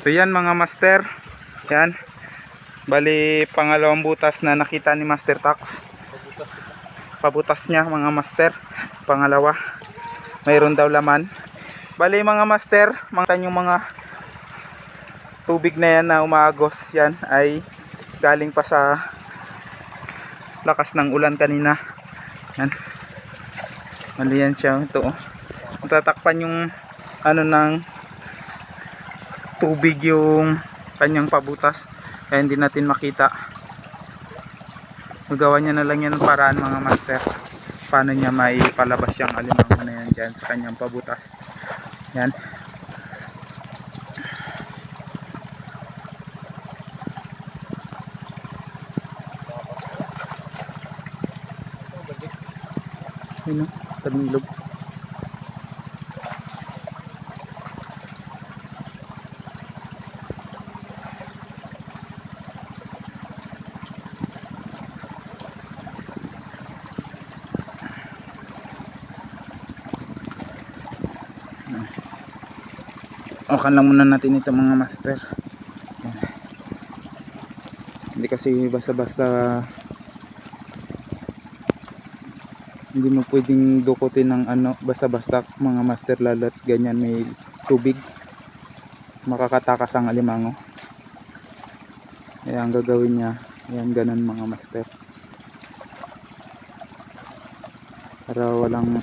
So yan mga master. Yan. Bali pangalawang butas na nakita ni Master Tax. Pabutas niya mga master. Pangalawa. Mayroon daw laman. Bali mga master, mga yung mga tubig na yan na umaagos yan ay galing pa sa lakas ng ulan kanina. Yan. Bali yan siya ito. Oh. Yung ano ng tubig yung kanyang pabutas. Kaya hindi natin makita. Magawa niya na lang yan paraan mga master. Paano niya maipalabas yung alimango na yan dyan sa kanyang pabutas. Yan. Yun o tabing ilog Okan lang muna natin ito mga master. Hindi kasi basta-basta hindi mo pwedeng dukutin ng ano basta-basta mga master lalo't ganyan may tubig. Makakatakas ang alimango. Kaya ang gagawin niya yan ganun mga master. Para walang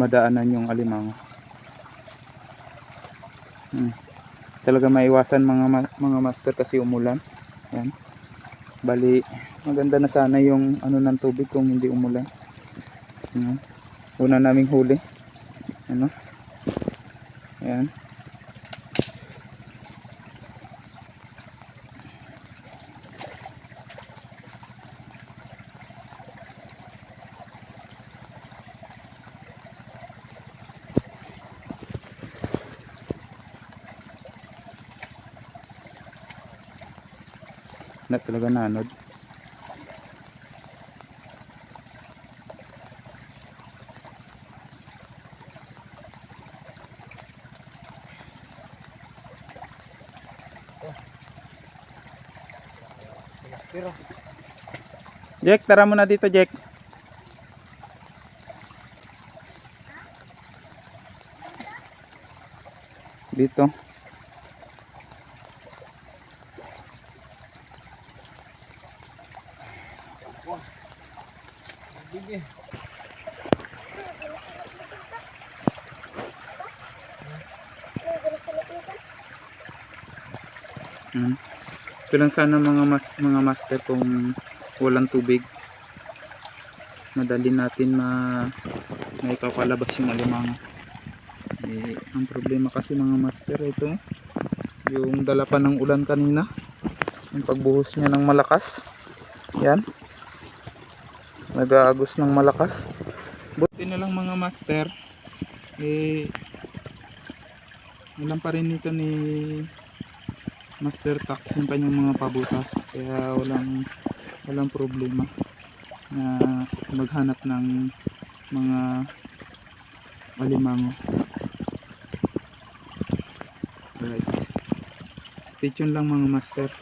madaanan yung alimango. Hmm. Talaga maiwasan mga ma- mga master kasi umulan. Yan. Bali, maganda na sana yung ano ng tubig kung hindi umulan. Yan. Una naming huli. Ano? Yan. Na talaga nanod. Jack, tara mo na dito, Jack. Dito. Mm. Ito lang sana mga mas, mga master kung walang tubig. Madali natin ma may papalabas yung alimango. Eh, ang problema kasi mga master ito yung dala pa ng ulan kanina. Yung pagbuhos niya ng malakas. Yan. Nag-aagos ng malakas. Buti na lang mga master. Eh, ulan pa rin nito ni master tax yung kanyang mga pabutas. Kaya walang walang problema na maghanap ng mga alimango. Right stay tuned lang mga master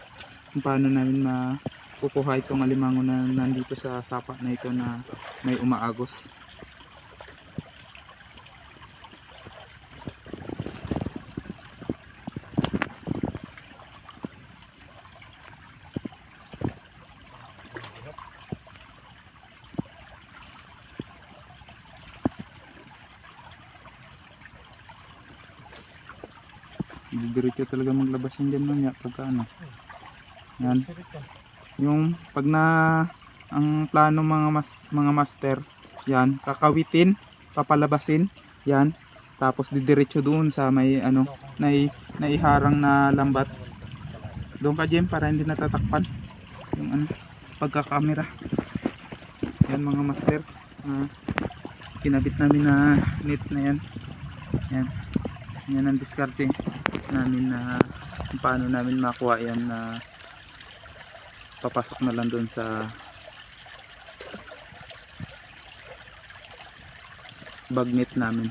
kung paano namin makukuha itong alimango na nandito sa sapa na ito na may umaagos diretso talaga maglabas yan dyan mamaya pagka ano. Yan. Yung pag na ang plano mga mas, mga master yan kakawitin papalabasin yan. Tapos didiretso doon sa may ano nai, naiharang na lambat. Doon ka Jem para hindi natatakpan yung ano pagkakamera. Yan mga master Ah, kinabit namin na net na yan. Yan. Yan ang diskarte namin na kung paano namin makuha yan na papasok na lang doon sa bagnet namin.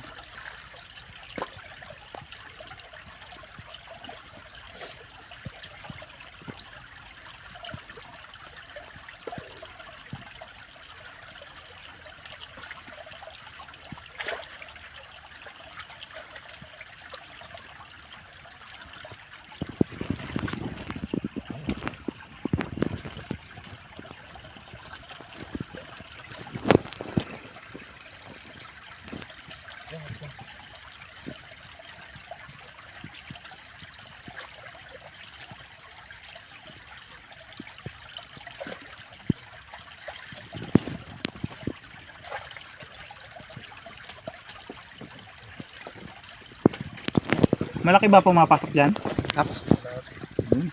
Malaki ba pumapasok dyan? Taps. Ayun.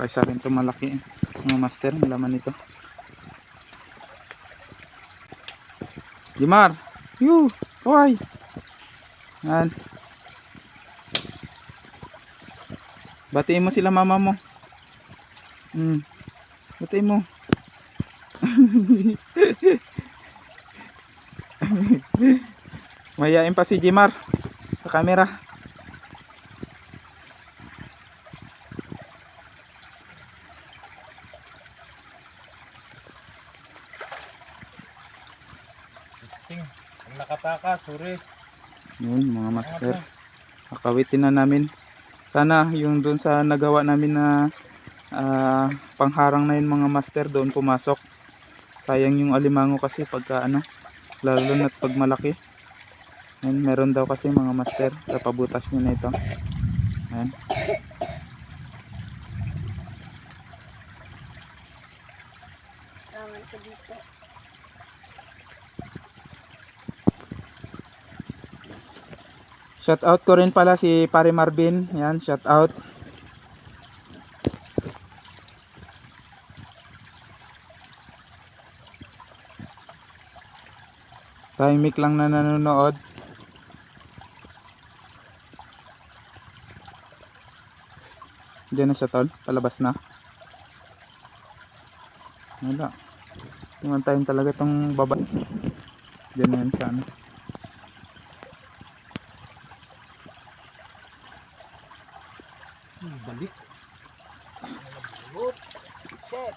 Kaysa rin ito malaki. Mga master, laman nito. Jimar! Yu! Kaway! Yan. Batiin mo sila mama mo. Hmm. Batiin mo. Mayain pa si Jimar sa camera. Ting, ang nakatakas, suri. Yun mga master. Nakawitin na namin. Sana yung doon sa nagawa namin na ah, pangharang na yun mga master doon pumasok. Sayang yung alimango kasi pagka ano, lalo na pag malaki. Yan, meron daw kasi mga master sa pabutas nyo na ito. Yan. Tama ko dito. Shout out ko rin pala si Pare Marvin. Yan, shout out. Tahimik lang na nanonood. Diyan na siya tol, palabas na. Wala. Tingnan tayo talaga tong baba. Diyan na yan sa ano. Hmm, balik. Shit.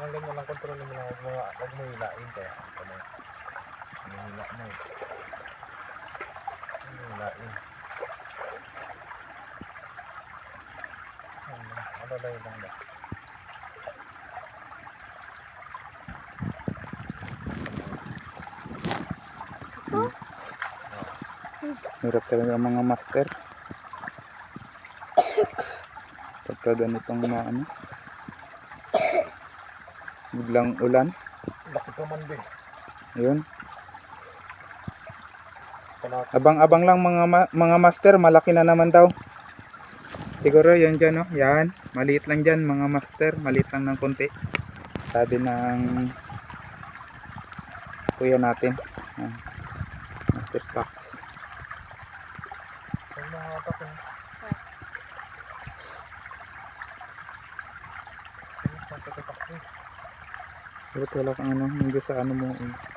Hanggang mo lang kontrol mo lang huwag mo, hilain kaya ano, hinihila mo Ano hilain? Ano, ba lang ba? Hirap talaga mga master. Pagka ganitong mga ano. Biglang ulan. Laki pa man din. Ayun. Abang-abang lang mga ma- mga master, malaki na naman daw. Siguro yan dyan, no? Yan. Maliit lang dyan, mga master. Maliit lang ng konti. Sabi ng kuya natin. Yan. Master Tax. Pero wala kang ano, hindi sa ano mo. Eh.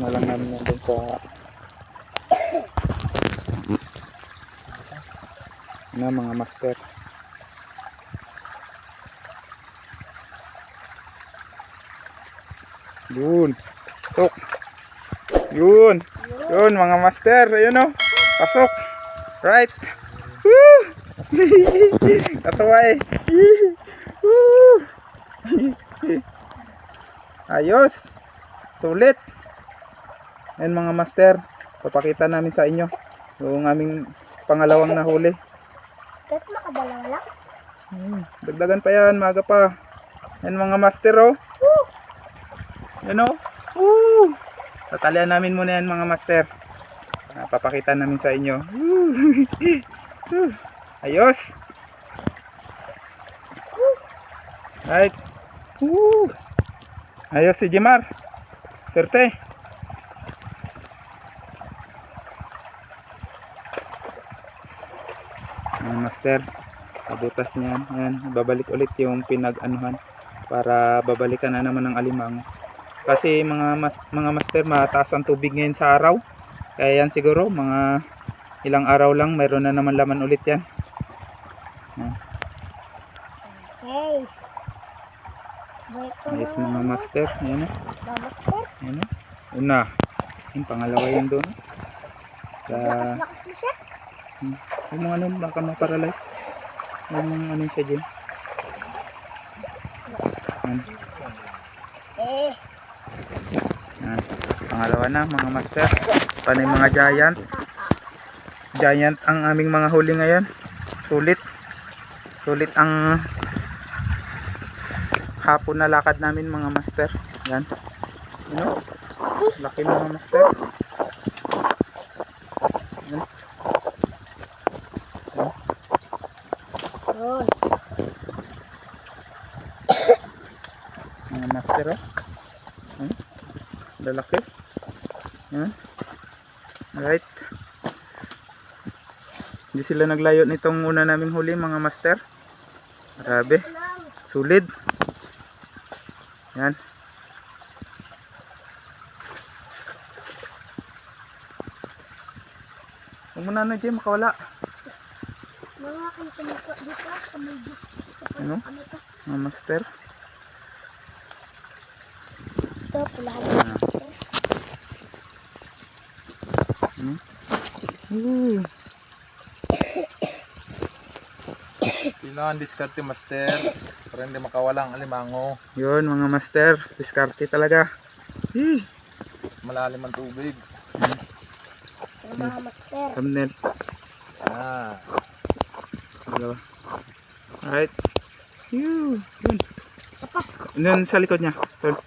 Ano lang namin yan dun sa na mga master. Yun. Pasok. Yun. Yun mga master. Ayun o. Pasok. Right. Woo! Katawa eh. Ayos. Sulit. Ayan mga master. Papakita namin sa inyo. Yung aming pangalawang nahuli. Kahit makadalawa lang. Hmm, dagdagan pa yan, maga pa. Yan mga master oh. Yan oh. Woo! Tatalian namin muna yan mga master. Ah, papakita namin sa inyo. Woo! Woo! Ayos. Right. Woo! Ayos si Jimar. Serte. Mga master. Kabutas niyan. Yan. Babalik ulit yung pinag-anuhan para babalikan na naman ng alimango. Kasi mga mas, mga master mataas ang tubig ngayon sa araw. Kaya yan siguro mga ilang araw lang mayroon na naman laman ulit yan. Okay. Yes mga master. Na. Mamaster. Ayan na. Una. Yung pangalawa yun doon. Sa Lakas-lakas na siya. Yung mga ano baka ma-paralyze. Yung ano siya dyan. Yan. Yan. Pangalawa na mga master. Panay mga giant. Giant ang aming mga huli ngayon. Sulit. Sulit ang hapon na lakad namin mga master. Yan. You know? Laki mga master. Yan. Yun. Mga master oh. Hmm? Lalaki. Yan. Alright. Hindi sila naglayo nitong una naming huli mga master. Grabe. Sulit. Yan. Huwag mo na ano Jay, makawala. Mga kanto ko dito sa may dis. Ano? Ano? Mga master. Ito, pulahan. Ah. Hmm? Ooh. Kailangan diskarte master para hindi makawalang alimango. Yun mga master. Diskarte talaga. Malalim ang tubig. Yung mga master. thumbnail. Ah. Dalawa. Alright. Yun. Pa. Yun sa likod niya. Tol.